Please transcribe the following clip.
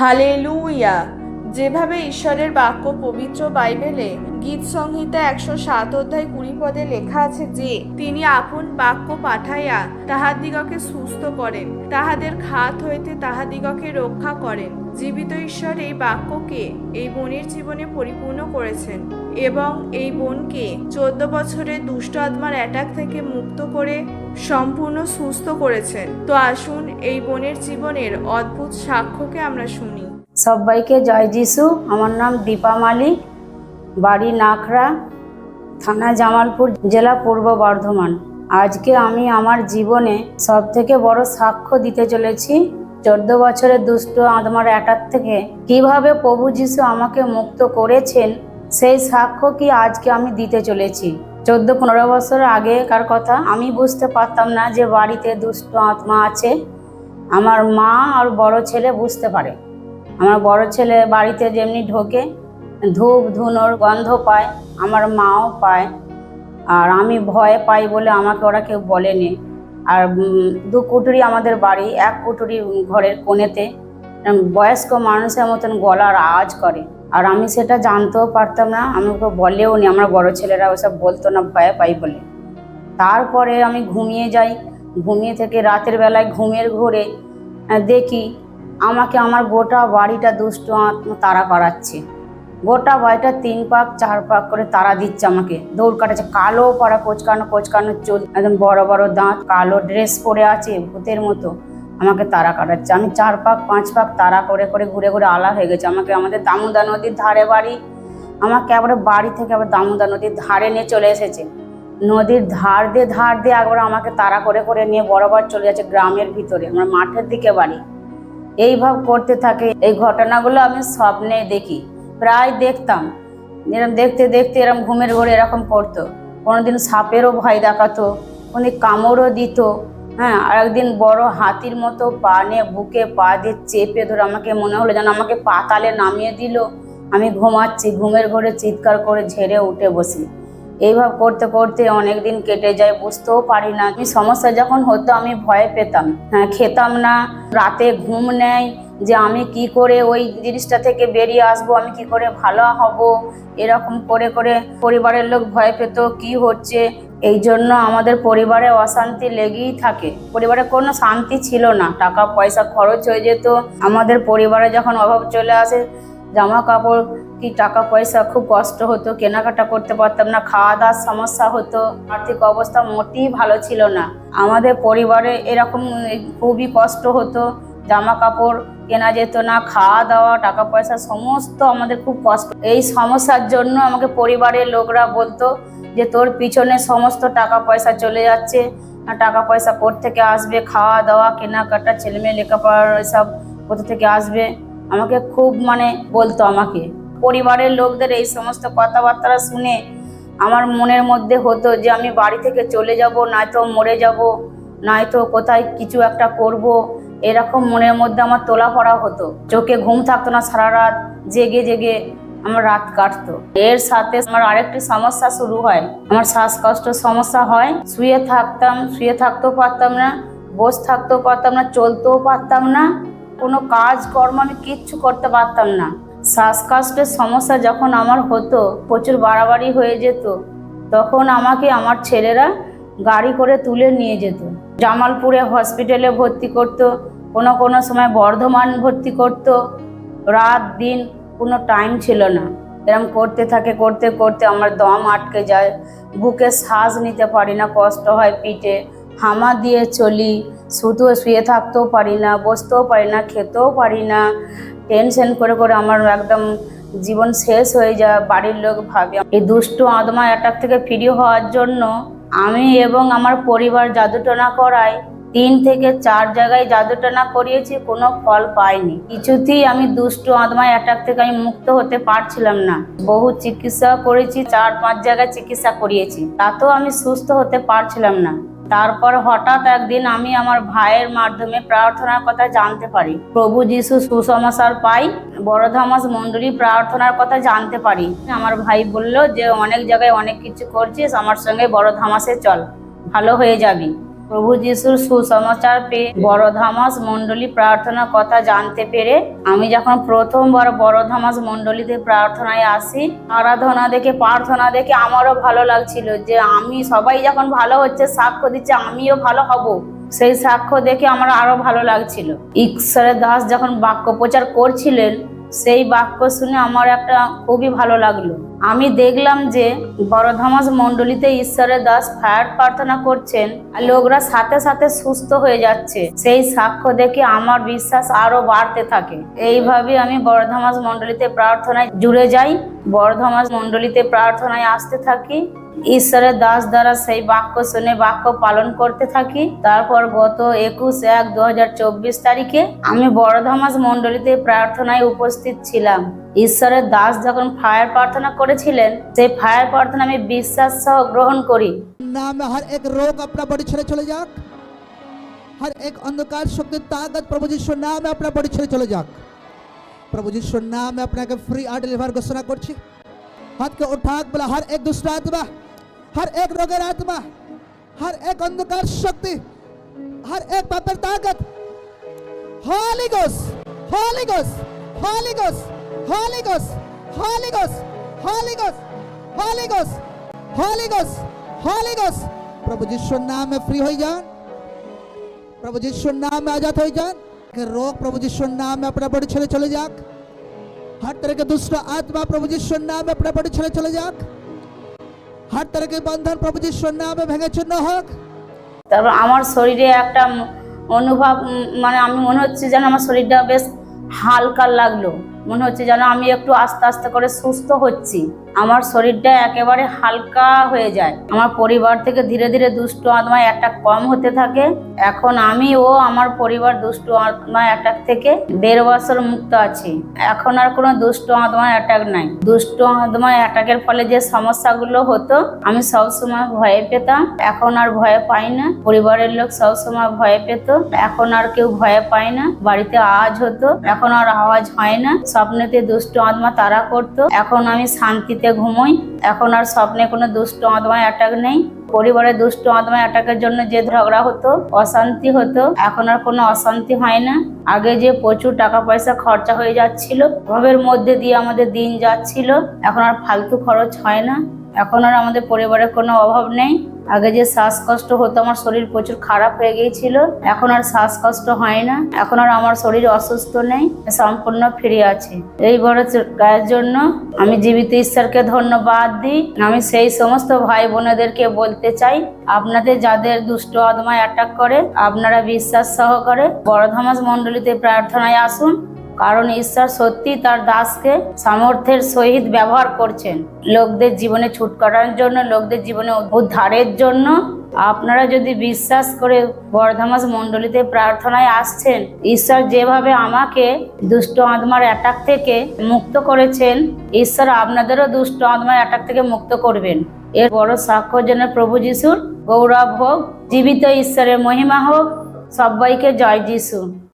Hallelujah. যেভাবে ঈশ্বরের বাক্য পবিত্র বাইবেলে গীত সংহিতা একশো সাত অধ্যায় কুড়ি পদে লেখা আছে যে, তিনি আপন বাক্য পাঠাইয়া তাহাদিগকে সুস্থ করেন, তাহাদের খাত হইতে তাহাদিগকে রক্ষা করেন। জীবিত ঈশ্বর এই বাক্যকে এই বোনের জীবনে পরিপূর্ণ করেছেন এবং এই বোনকে চোদ্দ বছরের দুষ্ট আত্মার অ্যাটাক থেকে মুক্ত করে সম্পূর্ণ সুস্থ করেছেন। তো আসুন এই বোনের জীবনের অদ্ভুত সাক্ষ্যকে আমরা শুনি। সবাইকে জয় যিশু। আমার নাম দীপা মালিক। বাড়ি নাখরা, থানা জামালপুর, জেলা পূর্ব বর্ধমান। আজকে আমি আমার জীবনে সব থেকে বড় সাক্ষ্য দিতে চলেছি চোদ্দ বছরের দুষ্ট আদমার অ্যাটাক থেকে কীভাবে প্রভু যিশু আমাকে মুক্ত করেছেন, সেই সাক্ষ্য কি আজকে আমি দিতে চলেছি? চোদ্দ পনেরো বছর আগেকার কথা, আমি বুঝতে পারতাম না যে বাড়িতে দুষ্ট আত্মা আছে। আমার মা আর বড় ছেলে বুঝতে পারে। আমার বড় ছেলে বাড়িতে যেমনি ঢোকে, ধূপ ধুনোর গন্ধ পায়, আমার মাও পায়। আর আমি ভয় পাই বলে আমাকে ওরা কেউ বলেনি। আর দু কুটুরি আমাদের বাড়ি, এক কুটুরি ঘরের কোণেতে। বয়স্ক মানুষের মতন গলার আওয়াজ করে। আর আমি সেটা জানতেও পারতাম না, আমি ওকে বলেও নি, আমার বড় ছেলেরা ওসব বলতো না, ভয় পাই বলে। তারপরে আমি ঘুমিয়ে যাই, ঘুমিয়ে থেকে রাতের বেলায় ঘুমের ঘোরে দেখি আমাকে আমার গোটা বাড়িটা দুষ্ট তাড়া করাচ্ছে। গোটা বাড়িটা তিন পাক, চার পাক করে তারা দিচ্ছে আমাকে। দৌড় কাটাচ্ছে কালো পড়া কোচকানো কোচকানো চুল, একদম বড় বড় দাঁত, কালো ড্রেস পরে আছে, ভূতের মতো আমাকে তারা কাটাচ্ছে। আমি চার পাক, পাঁচ পাক তারা করে করে ঘুরে ঘুরে আলা হয়ে গেছে। আমাকে আমাদের দামোদা নদীর ধারে বাড়ি, আমাকে একবারে বাড়ি থেকে আবার দামোদা নদীর ধারে নিয়ে চলে এসেছে। নদীর ধার দিয়ে ধার দিয়ে একবার আমাকে তারা করে করে নিয়ে বরাবর চলে যাচ্ছে গ্রামের ভিতরে, আমার মাঠের দিকে বাড়ি। এইভাবে করতে থাকে, এই ঘটনাগুলো আমি স্বপ্নে দেখি। প্রায় দেখতাম। এরম দেখতে দেখতে এরম ঘুমের ঘরে এরকম করতো কোনোদিন সাপেরও ভয় দেখাতো, কোনোদিন কামড়ও দিত। হ্যাঁ আর একদিন বড় হাতির মতো পা নিয়ে বুকে পা দিয়ে চেপে ধরে আমাকে মনে হলো যেন আমাকে পাতালে নামিয়ে দিল। আমি ঘুমাচ্ছি, ঘুমের ঘরে চিৎকার করে ঝেড়ে উঠে বসি। এইভাবে করতে করতে অনেক দিন কেটে যায়, বুঝতেও পারি না। সমস্যা যখন হতো আমি ভয় পেতাম। হ্যাঁ খেতাম না, রাতে ঘুম নেয় যে আমি কি করে ওই জিনিসটা থেকে বেরিয়ে আসব, আমি কি করে ভালো হব? এরকম করে করে পরিবারের লোক ভয় পেত, কি হচ্ছে? এই জন্য আমাদের পরিবারে অশান্তি লেগেই থাকে। পরিবারে কোনো শান্তি ছিল না। টাকা, পয়সা খরচ হয়ে যেত। আমাদের পরিবারে যখন অভাব চলে আসে জামা কাপড় কি টাকা, পয়সা খুব কষ্ট হতো, কেনাকাটা করতে পারতাম না খাওয়া দাওয়ার সমস্যা হতো, আর্থিক অবস্থা মোটেই ভালো ছিল না। আমাদের পরিবারে এরকম খুবই কষ্ট হতো। জামা কাপড় কেনা যেত না, খাওয়া দাওয়া, টাকা পয়সা, সমস্ত আমাদের খুব কষ্ট। এই সমস্যার জন্য আমাকে পরিবারের লোকরা বলতো যে, তোর পিছনে সমস্ত টাকা পয়সা চলে যাচ্ছে। টাকা পয়সা কোথা থেকে আসবে? খাওয়া দাওয়া, কেনাকাটা, ছেলেমেয়ে লেখাপড়া এসব কোথা থেকে আসবে? আমাকে খুব মানে বলতো আমাকে। পরিবারের লোকদের এই সমস্ত কথাবার্তা শুনে আমার মনের মধ্যে হতো যে, আমি বাড়ি থেকে চলে যাব, নয়তো মরে যাব, নয়তো কোথায় কিছু একটা করব। এরকম মনের মধ্যে আমার তোলা পড়া হতো। চোখে ঘুম থাকতো না সারা রাত জেগে জেগে আমার রাত কাটতো। এর সাথে আমার আরেকটি সমস্যা শুরু হয়। আমার শ্বাসকষ্ট সমস্যা হয়। শুয়ে থাকতাম, শুয়ে থাকতেও পারতাম না, বস থাকতেও পারতাম না, চলতেও পারতাম না। কোনো কাজ কর্ম আমি কিচ্ছু করতে পারতাম না। শ্বাসকষ্টের সমস্যা যখন আমার হতো, প্রচুর বাড়াবাড়ি হয়ে যেত, তখন আমাকে আমার ছেলেরা গাড়ি করে তুলে নিয়ে যেত। জামালপুরে হসপিটালে ভর্তি করতো। কোনো কোনো সময় বর্ধমান ভর্তি করতো, রাত দিন কোনো টাইম ছিল না। এরম করতে থাকে, করতে করতে আমার দম আটকে যায়। বুকে শ্বাস নিতে পারি না, কষ্ট হয় পিঠে। হামা দিয়ে চলি, শুধু শুয়ে থাকতেও পারি না, বসতেও পারি না, খেতেও পারি না। টেনশন করে করে আমার একদম জীবন শেষ হয়ে যায়, বাড়ির লোক ভাবে। এই দুষ্টু আদমা অ্যাটাক থেকে ফ্রি হওয়ার জন্য আমি এবং আমার পরিবার জাদুটনা করায় তিন থেকে চার জায়গায় জাদুটনা করিয়েছি, কোনো ফল পাইনি। কিছুতেই আমি দুষ্টু আদমায় অ্যাটাক থেকে আমি মুক্ত হতে পারছিলাম না। বহু চিকিৎসা করেছি, চার পাঁচ জায়গায় চিকিৎসা করিয়েছি। তাতেও আমি সুস্থ হতে পারছিলাম না। তারপর হঠাৎ একদিন আমি আমার ভাইয়ের মাধ্যমে প্রার্থনার কথা জানতে পারি। প্রভু যিশু সুসমাচার পাই, বড়ধামাস মন্ডলী প্রার্থনার কথা জানতে পারি। আমার ভাই বলল যে, অনেক জায়গায় অনেক কিছু করছিস, আমার সঙ্গে বড় ধামাসে চল, ভালো হয়ে যাবি। প্রভু যিশুর সুসমাচার পেয়ে বড় ধামাস মণ্ডলী প্রার্থনার কথা জানতে পেরে আমি যখন প্রথমবার বড় ধামাস মণ্ডলীতে প্রার্থনায় আসি, আরাধনা দেখে, প্রার্থনা দেখে আমারও ভালো লাগছিল যে আমি সবাই যখন ভালো হচ্ছে, সাক্ষ্য দিচ্ছে, আমিও ভালো হব। সেই সাক্ষ্য দেখে আমার আরও ভালো লাগছিল। ঈশ্বরের দাস যখন বাক্য প্রচার করছিলেন সেই বাক্য শুনে আমার একটা খুবই ভালো লাগল। আমি দেখলাম যে বড়ধামাস মণ্ডলীতে ঈশ্বরের দাস ফায়ার প্রার্থনা করছেন আর লোকরা সাথে সাথে সুস্থ হয়ে যাচ্ছে। সেই সাক্ষ্য দেখে আমার বিশ্বাস আরও বাড়তে থাকে। এইভাবে আমি বড়ধামাস মণ্ডলীতে প্রার্থনায় জুড়ে যাই বড়ধামাস মণ্ডলীতে প্রার্থনায় আসতে থাকি। ঈশ্বরের দাস দ্বারা সেই বাক্য শুনে বাক্য পালন করতে থাকি। তারপর গত একুশ এক দু তারিখে আমি বড়ধামাজ মণ্ডলীতে প্রার্থনায় উপস্থিত ছিলাম। ঈশ্বরের দাস যখন ফায়ার প্রার্থনা করেছিলেন, সেই ফায়ার প্রার্থনা আমি বিশ্বাস সহ গ্রহণ করি। রোগ আপনার বডি ছেড়ে চলে যাক। হর এক অন্ধকার শক্তির তাগত প্রভু যিশুর নামে আপনার বডি ছেড়ে চলে যাক। প্রভু যিশুর নামে আপনাকে ফ্রি আর্ট ডেলিভার ঘোষণা করছি। हाथ के उठाक बोला हर एक दुष्ट आत्मा हर एक रोगर आत्मा हर एक अंधकार शक्ति हर एक पापर ताकत। Holy Ghost, Holy प्रभु नाम में फ्री हो जान। प्रभु जीश्वर नाम में आज़ाद हो जान। रोग प्रभु यीशु नाम में अपना बड़ी चले चले जाक। हर तरह के दुष्ट आत्मा प्रभु যিশুর নামে अपना बड़ी छले चले जाक हर तरह के बंधन प्रभु যিশুর নামে ভেঙে চূর্ণ হোক তারপর আমার শরীরে একটা ম- অনুভব উম, মানে আমি মনে হচ্ছে যেন আমার শরীরটা বেশ হালকা লাগলো মনে হচ্ছে যেন আমি একটু আস্তে আস্তে করে সুস্থ হচ্ছি আমার শরীরটা একেবারে হালকা হয়ে যায়। আমার পরিবার থেকে ধীরে ধীরে দুষ্ট আত্মা অ্যাটাক কম হতে থাকে। এখন আমি ও আমার পরিবার দুষ্ট আত্মা অ্যাটাক থেকে দেড় বছর মুক্ত আছি। এখন আর কোনো দুষ্ট আত্মা অ্যাটাক নাই। দুষ্ট আত্মা অ্যাটাকের ফলে যে সমস্যাগুলো হতো, আমি সবসময় ভয়ে পেতাম। এখন আর ভয়ে পাই না। পরিবারের লোক সবসময় ভয়ে পেত। এখন আর কেউ ভয়ে পায় না। বাড়িতে আওয়াজ হতো। এখন আর আওয়াজ হয় না। স্বপ্নেতে দুষ্ট আত্মা তারা করতো। এখন আমি শান্তিতে ঘুমোই। এখন আর স্বপ্নে কোনো দুষ্ট আত্মায় অ্যাটাক নেই। পরিবারে দুষ্ট আত্মায় অ্যাটাকের জন্য যে ঝগড়া হতো, অশান্তি হতো, এখন আর কোনো অশান্তি হয় না। আগে যে প্রচুর টাকা পয়সা খরচা হয়ে যাচ্ছিল, অভাবের মধ্যে দিয়ে আমাদের দিন যাচ্ছিল, এখন আর ফালতু খরচ হয় না। এখন আর আমাদের পরিবারে কোনো অভাব নেই। আগে যে শ্বাসকষ্ট হতো, আমার শরীর প্রচুর খারাপ হয়ে গিয়েছিল। এখন আর শ্বাসকষ্ট হয় না। এখন আর আমার শরীর অসুস্থ নেই, সম্পূর্ণ ফিরে আছে। এই বড় কাজের জন্য আমি জীবিত ঈশ্বরকে ধন্যবাদ দিই। আমি সেই সমস্ত ভাই বোনেদেরকে বলতে চাই, আপনাদের যাদের দুষ্ট আদমায় অ্যাটাক করে, আপনারা বিশ্বাস সহকারে বড়ধামাস মণ্ডলীতে প্রার্থনায় আসুন। কারণ ঈশ্বর সত্যি তার দাসকে সামর্থ্যের সহিত ব্যবহার করছেন। লোকদের জীবনে ছুটকাটার জন্য, লোকদের জীবনে উদ্ধারের জন্য। আপনারা যদি বিশ্বাস করে বর্ধমাস মণ্ডলীতে প্রার্থনায় আসছেন, ঈশ্বর যেভাবে আমাকে দুষ্ট আত্মার অ্যাটাক থেকে মুক্ত করেছেন, ঈশ্বর আপনাদেরও দুষ্ট আত্মার অ্যাটাক থেকে মুক্ত করবেন। এর বড় সাক্ষ্য যেন প্রভু যিশুর গৌরব হোক। জীবিত ঈশ্বরের মহিমা হোক। সবাইকে জয় যিশু।